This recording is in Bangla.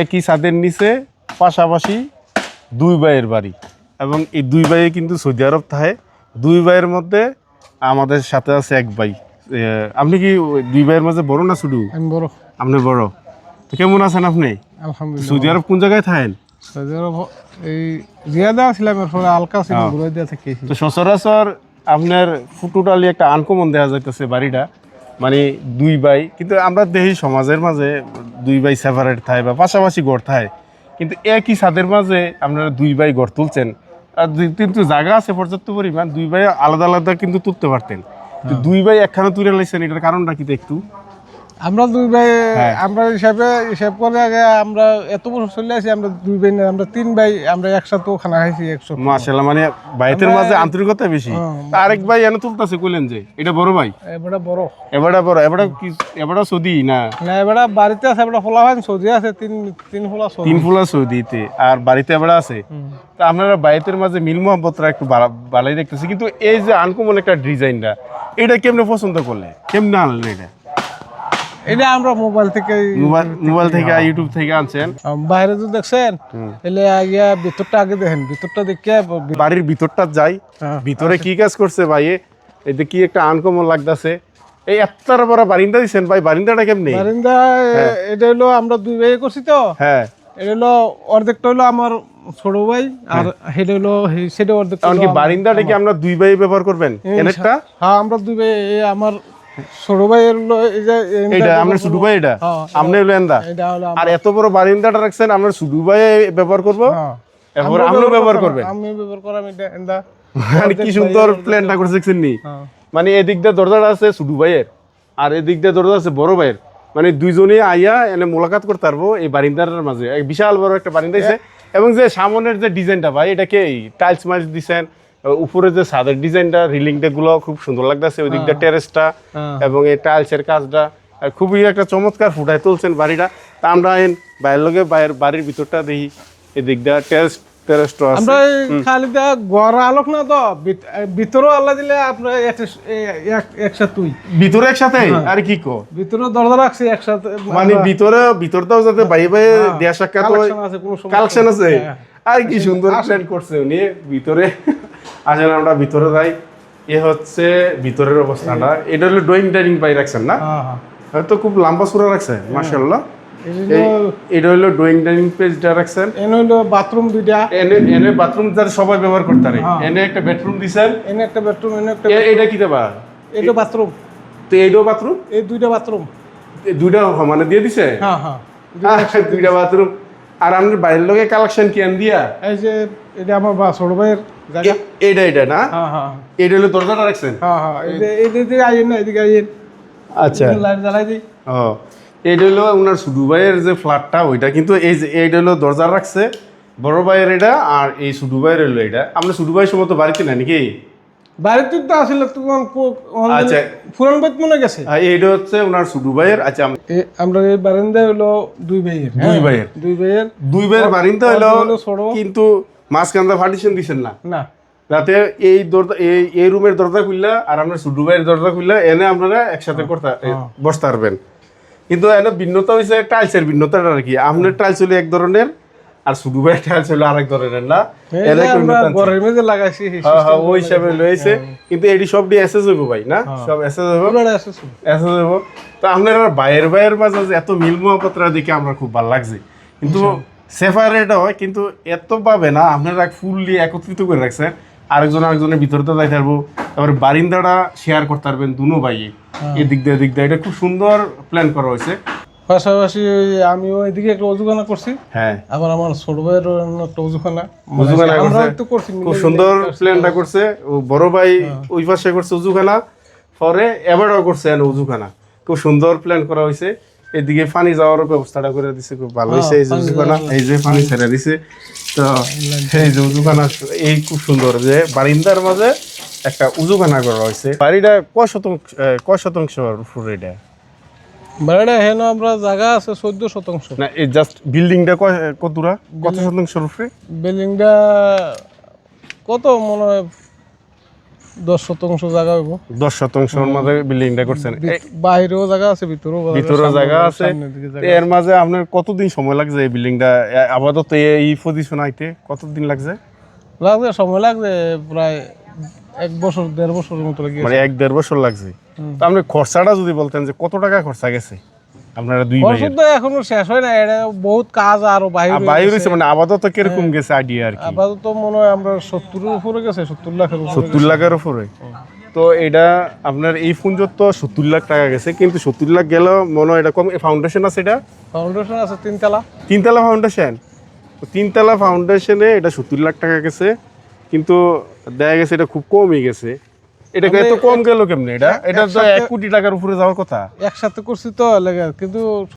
একই ছাদের নিচে পাশাপাশি দুই ভাইয়ের বাড়ি। এবং এই দুই ভাইয়ে কিন্তু সৌদি আরব থাকে। দুই ভাইয়ের মধ্যে আমাদের সাথে আছে এক ভাই। আপনি কি দুই ভাইয়ের মাঝে বড় না শুধু আমি বড়। আপনি বড়। তো কেমন আছেন আপনি? আলহামদুলিল্লাহ। সৌদি আরব কোন জায়গায় থাকেন? সৌদি আরব এই ছিলাম এরপরে আলকা ছিল। ঘুরে দিয়া থেকে তো সচরাচর আপনার টোটালি একটা আনকমন দেখা যাইতেছে বাড়িটা। মানে দুই ভাই কিন্তু আমরা দেখি সমাজের মাঝে দুই ভাই সেপারেট থায় বা পাশাপাশি গড় থায়। কিন্তু একই ছাদের মাঝে আপনারা দুই ভাই গড় তুলছেন। আর কিন্তু জায়গা আছে পর্যাপ্ত পরিমাণ দুই ভাই আলাদা আলাদা কিন্তু তুলতে পারতেন। তো দুই ভাই একখানে তুলে লাইছেন এটার কারণটা কিন্তু একটু? আমরা দুই ভাই হ্যাঁ। আমরা হিসাবে হিসাব করে আগে আমরা এত বছর চলে আসি আমরা দুই ভাই না আমরা তিন ভাই আমরা একসাথে খানা খাইছি একশো মাশাল্লাহ মানে ভাইদের মাঝে আন্তরিকতা বেশি। হ্যাঁ। আরেক ভাই এনে তুলতেছে কইলেন যে এটা বড় ভাই। এবারে বড়। এবারটা বড় এবারটা কি এবারটা সৌদি না? না এবারে বাড়িতে আছে এবারে ফোলা হয় সৌদি আছে তিন তিন ফোলা সৌদি। তিন ফুলা সৌদিতে আর বাড়িতে এবার আছে। তা আপনারা বাড়িতে মাঝে মিল মোহাম্মতরা একটু ভালোই দেখতেছি কিন্তু এই যে আনকমন একটা ডিজাইনটা এটা কেমনে পছন্দ করলে? কেমনে আনলেন এটা? এটা আমরা মোবাইল থেকে মোবাইল থেকে ইউটিউব থেকে আনছেন? বাইরে তো দেখছেন এলে আগে ভিতরটা আগে দেখেন ভিতরটা দেখে বাড়ির ভিতরটা যাই হ্যাঁ। ভিতরে কি কাজ করছে ভাই? এটা কি একটা আনকমন লাগতাছে? এই এতটার বড় বারিন্দা দিছেন ভাই বারিন্দাটা কেমনে? বারিন্দা এটা হলো আমরা দুই ভাই করছি তো। হ্যাঁ। এটা হলো অর্ধেকটা হলো আমার ছোট ভাই আর সেটা হলো সেটা এমনকি হলো আমার- বারিন্দাটা কি আমরা দুই ভাই ব্যবহার করবেন? এনেরটা হ্যাঁ আমরা দুই ভাই আমার ছোট ভাই হলো এই যে এই- এটা আমরা শুধু ভাই এটা আপনি হলো এন্দা আর এত বড় বারিন্দাটা রাখছেন আমরা শুধু ভাই ব্যবহার করব? এরপর আপনিও ব্যবহার করবেন। আমি ব্যবহার করাম এটা এন্দা মানে কি সুন্দর প্ল্যানটা করে। দেখছেন নি? এদিক দিয়ে দরজাটা আছে শুধু ভাইয়ের আর এদিক দিয়ে দরজা আছে বড় ভাইয়ের। মানে দুইজনে আইয়া এনে মোলাকাত করতে পারব এই বারিন্দার মাঝে। বিশাল বড় একটা বারিন্দা আছে এবং যে সামনের যে ডিজাইনটা ভাই এটা কে টাইলস মাইলস দিছেন? উপরে যে সাদের ডিজাইনটা রিলিংটা গুলো খুব সুন্দর লাগতেছে ওই দিকটা টেরেসটা হ্যাঁ। এবং এই টাইলসের কাজটা খুবই একটা চমৎকার ফুটায় তুলছেন বাড়িটা। তা আমরা বাইরের লগে বাইরের বাড়ির ভিতরটা দেখি এদিকটা টেরেস টেরেসটা আছে। আমরা এই খালি দা ঘর আলোক না তো ভিত- ভিতরেও আল্লাহ দিলে আপনার এক- একসাথে তুই ভিতরে একসাথে আর কি কো? ভিতরে দরজা রাখছি একসাথে। মানে ভিতরে ভিতরটাও যাতে বাই বাই দেয়া সাক্ষাৎ কালেকশন আছে কালেকশন আছে। হ্যাঁ। আর কি সুন্দর প্ল্যান করছে উনি ভিতরে। আসেন আমরা ভিতরে যাই। এ হচ্ছে ভিতরের অবস্থাটা। এটা হলো ড্রয়িং ডাইনিং পাই রাখছেন না? হ্যাঁ হ্যাঁ। হয়তো খুব লম্বা সুরা রাখছে এই এটা হলো ড্রয়িং ডাইনিং পেজটা রাখছেন। এনে হইল বাথরুম দুইটা। এনে এনে বাথরুম যাতে সবাই ব্যবহার করতে পারে। হ্যাঁ। এনে একটা বেডরুম দিছেন। এনে একটা বেডরুম এনে একটা এটা কি দেবা? এটা বাথরুম। তো এইটাও বাথরুম? এই দুইটা বাথরুম। দুইটা সমানে দিয়ে দিছে? হ্যাঁ হ্যাঁ। দুইটা বাথরুম। আর আমাদের বাইরের লোকে কালেকশন কি দিয়া? এই যে এটা আমার বা ছোট ভাইয়ের জায়গা। এ- এইটা এটা না? হ্যাঁ হ্যাঁ। এটা হলো দরজাটা রাখছেন? হ্যাঁ হ্যাঁ। এই যে এদিকে আইয়েন না এদিকে আইয়েন। আচ্ছা। লাইট জ্বালাই দিই। ও এইটা হলো ওনার সুডু ভাইয়ের যে ফ্ল্যাটটা ওইটা কিন্তু এই যে এইটা হলো দরজা রাখছে। বড় ভাইয়ের এটা আর এই সুডু ভাইয়ের হলো এটা আমরা সুডু ভাই সময় তো বাড়িতে না নাকি? তো আসলে আচ্ছা। বাইত মনে গেছে? এইটা হচ্ছে ওনার সুডু ভাইয়ের। আচ্ছা আমরা এই বারান্দা হলো দুই ভাইয়ের। দুই হ্যাঁ? ভাইয়ের। দুই ভাইয়ের। দুই ভাইয়ের বাড়িতে হলো কিন্তু মাঝখানটা পার্টিশন দিছেন না। না। যাতে এই দরজা এই এই রুমের দরজা খুললা আর আমরা সুডু ভাইয়ের দরজা খুললা এনে আপনারা একসাথে করতে বসতে পারবেন কিন্তু এনে ভিন্নতা হয়েছে টাইলসের ভিন্নতাটা আর কি। আপনার টাইলস হলো এক ধরনের আর ভাইয়ের টাইলস হলো আরেক ধরনের না। ঘরের মধ্যে লাগাইছি হ্যাঁ হ্যাঁ ওই হিসাবে লয়েছে কিন্তু এটি সব দিয়ে এসএস হইব ভাই না? সব এসএস হইব? শুধু। এসএস হইব। তো আপনারা মাঝে এত মিল মহাপত্রা দেখে আমরা খুব ভালো লাগছে। কিন্তু সেপারেট হয় কিন্তু এত পাবে না আপনারা ফুললি একত্রিত করে রাখছেন। আরেকজন আরেকজনের ভিতরে তো যাইতে পারব। তারপরে বারিন্দাটা শেয়ার করতে পারবেন দুনো ভাইয়ে। এদিক দিয়ে এদিক দিয়ে। এটা খুব সুন্দর প্ল্যান করা হয়েছে। পাশাপাশি আমিও এদিকে একটা অজুখানা করছি। হ্যাঁ। আবার আমার ছোট ভাইয়ের একটা অজুখানা। উজুখানা আমরা একটু করছি খুব সুন্দর প্ল্যানটা করছে। ও বড় ভাই ওই পাশে করছে উজুখানা পরে এবারও করছে এনে উজুখানা খুব সুন্দর প্ল্যান করা হয়েছে। এদিকে পানি যাওয়ার ব্যবস্থাটা করে দিছে খুব ভালো হয়েছে। এই যে উজুখানা এই যে পানি ছেড়ে দিছে। তো এই যে উজুখানা এই খুব সুন্দর যে বারিন্দার মাঝে একটা উজুখানা করা হয়েছে। বাড়িটা কয় শতাংশ কয় শতাংশ এটা? বাড়িটা হেন আমরা জায়গা আছে চোদ্দ শতাংশ। না এই জাস্ট বিল্ডিংটা কতটা কত শতাংশ রূপে? বিল্ডিংটা কত মনে হয় দশ শতাংশ জায়গা হইব। দশ শতাংশের মাঝে বিল্ডিংটা করছেন। বাইরেও জায়গা আছে ভিতরেও জায়গা, জায়গা আছে। এর মাঝে আপনার কতদিন সময় লাগছে এই বিল্ডিংটা আপাতত এই পজিশন আইতে কতদিন লাগছে? লাগছে সময় লাগছে প্রায় এক বছর দেড় বছরের মতো লাগে মানে এক দেড় বছর লাগছে। তো আপনি খরচাটা যদি বলতেন যে কত টাকা খরচা গেছে আপনারা দুই ওষুধ এখনও শেষ হয় না এটা বহুত কাজ আরও বাইরে বাইরে মানে আপাতত কীরকম গেছে আইডিয়া আর কি? আপাতত মনে হয় আমরা উপরে গেছে লাখের উপরে সত্তর লাখের উপরে? তো এটা আপনার এই ফোনজোর তো সত্তর লাখ টাকা গেছে কিন্তু সত্তর লাখ গেল মনে হয় এটা কম ফাউন্ডেশন আছে এটা? ফাউন্ডেশন আছে তিনতলা। তিনতলা ফাউন্ডেশন তো তিনতলা ফাউন্ডেশনে এটা সত্তর লাখ টাকা গেছে কিন্তু দেখা গেছে এটা খুব কমই গেছে। এটা এত কম গেল কেমনে? এটা এটা তো এক কোটি টাকার উপরে যাওয়ার কথা। একসাথে করছি তো লাগে কিন্তু